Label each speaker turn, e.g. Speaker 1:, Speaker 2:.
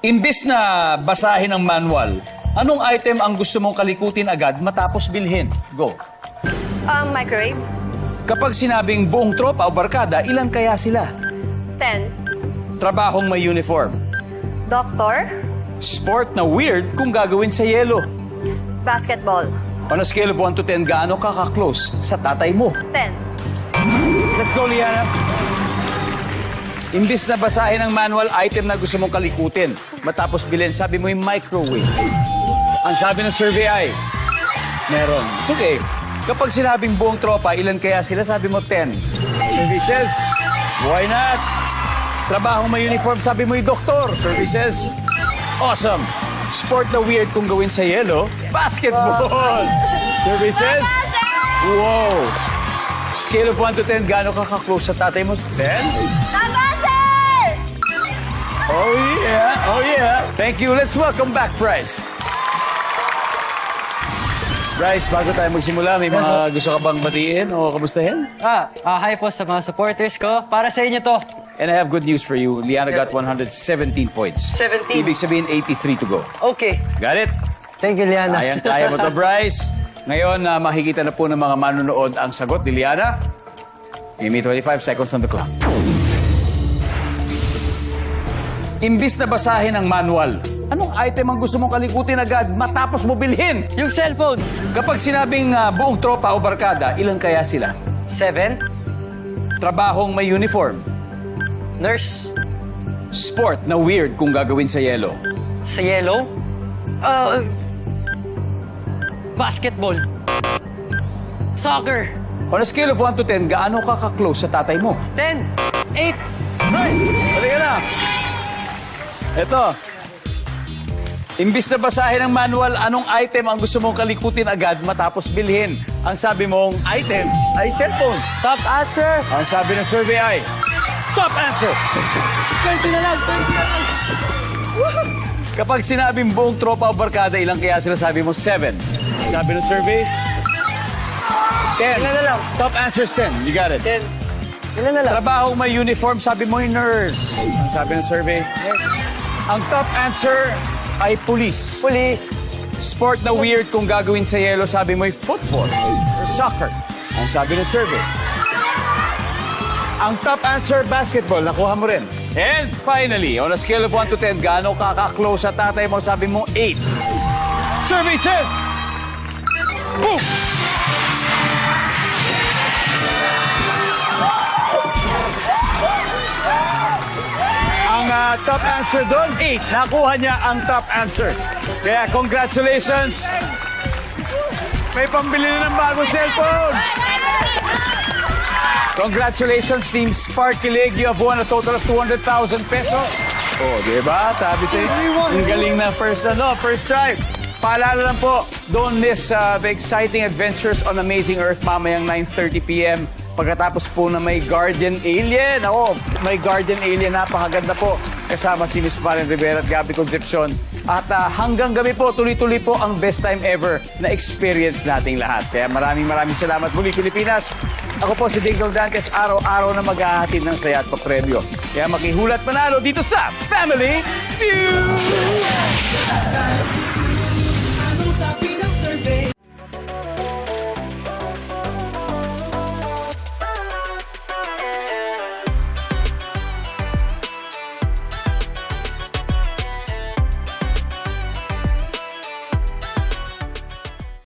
Speaker 1: Imbis na basahin ang manual, anong item ang gusto mong kalikutin agad matapos bilhin? Go.
Speaker 2: Um, microwave.
Speaker 1: Kapag sinabing buong tropa o barkada, ilan kaya sila?
Speaker 2: 10.
Speaker 1: Trabahong may uniform.
Speaker 2: Doctor.
Speaker 1: Sport na weird kung gagawin sa yelo.
Speaker 2: Basketball.
Speaker 1: On a scale of 1 to 10, gaano ka ka-close sa tatay mo?
Speaker 2: 10.
Speaker 1: Let's go, Liana. Imbis na basahin ang manual item na gusto mong kalikutin, matapos bilhin, sabi mo yung microwave. Ang sabi ng survey ay, meron. Okay. Kapag sinabing buong tropa, ilan kaya sila? Sabi mo 10. Survey says, why not? Trabahong may uniform, sabi mo yung doktor. Survey says, awesome. Sport na weird kung gawin sa yelo, basketball. Survey says, wow. Scale of 1 to 10, gaano ka ka-close sa tatay mo? 10?
Speaker 2: Tama!
Speaker 1: Oh yeah, oh yeah. Thank you. Let's welcome back Bryce. Bryce, bago tayo magsimula, may mga gusto ka bang batiin o kamustahin?
Speaker 3: Ah, ah, hi po sa mga supporters ko. Para sa inyo to.
Speaker 1: And I have good news for you. Liana got 117 points.
Speaker 3: 17.
Speaker 1: Ibig sabihin 83 to go.
Speaker 3: Okay.
Speaker 1: Got it?
Speaker 3: Thank you, Liana.
Speaker 1: Kayang kaya mo to, Bryce. Ngayon, na makikita na po ng mga manonood ang sagot ni Liana. Give me 25 seconds on the clock. Imbis na basahin ang manual, anong item ang gusto mong kalikutin agad matapos mo bilhin?
Speaker 3: Yung cellphone.
Speaker 1: Kapag sinabing ah, buong tropa o barkada, ilan kaya sila?
Speaker 3: Seven.
Speaker 1: Trabahong may uniform.
Speaker 3: Nurse.
Speaker 1: Sport na weird kung gagawin sa yelo.
Speaker 3: Sa yellow. Ah, basketball. Soccer.
Speaker 1: On a scale of 1 to 10, gaano ka ka-close sa tatay mo?
Speaker 3: Ten. Eight.
Speaker 1: Right! Halika na! Ito. Imbis na basahin ang manual, anong item ang gusto mong kalikutin agad matapos bilhin? Ang sabi mong item ay cellphone.
Speaker 3: Top answer.
Speaker 1: Ang sabi ng survey ay top answer.
Speaker 3: 20 na lang. 20 na lang.
Speaker 1: Kapag sinabing buong tropa o barkada, ilang kaya sila sabi mo? 7. Sabi ng survey? 10.
Speaker 3: Ilan na lang?
Speaker 1: Top answer is 10. You got it.
Speaker 3: Ten. Ilan na lang?
Speaker 1: Trabaho may uniform, sabi mo yung nurse. Ang sabi ng survey? Ang top answer ay police.
Speaker 3: Puli.
Speaker 1: Sport na weird kung gagawin sa yelo, sabi mo ay football or soccer. Ang sabi ng survey. Ang top answer, basketball. Nakuha mo rin. And finally, on a scale of 1 to 10, gaano ka ka-close sa tatay mo? Sabi mo, 8. Survey says, Boom! Top answer doon, 8. Nakuha niya ang top answer. Kaya congratulations. May pambili na ng bagong cellphone. Congratulations, Team Sparkilig. You have won a total of 200,000 pesos. Oh, di ba? Sabi sa ang galing na first, ano, first try. Paalala lang po, don't miss uh, the exciting adventures on Amazing Earth mamayang 9.30pm. Pagkatapos po na may Guardian Alien. Ako, may Guardian Alien. Napakaganda po. Kasama si Miss Valen Rivera at Gabby Concepcion. At ah, hanggang gabi po, tuloy-tuloy po ang best time ever na experience nating lahat. Kaya maraming maraming salamat muli, Pilipinas. Ako po si Dingdong Dantes, araw-araw na maghahatid ng saya at papremyo. Kaya makihulat panalo dito sa Family Feud!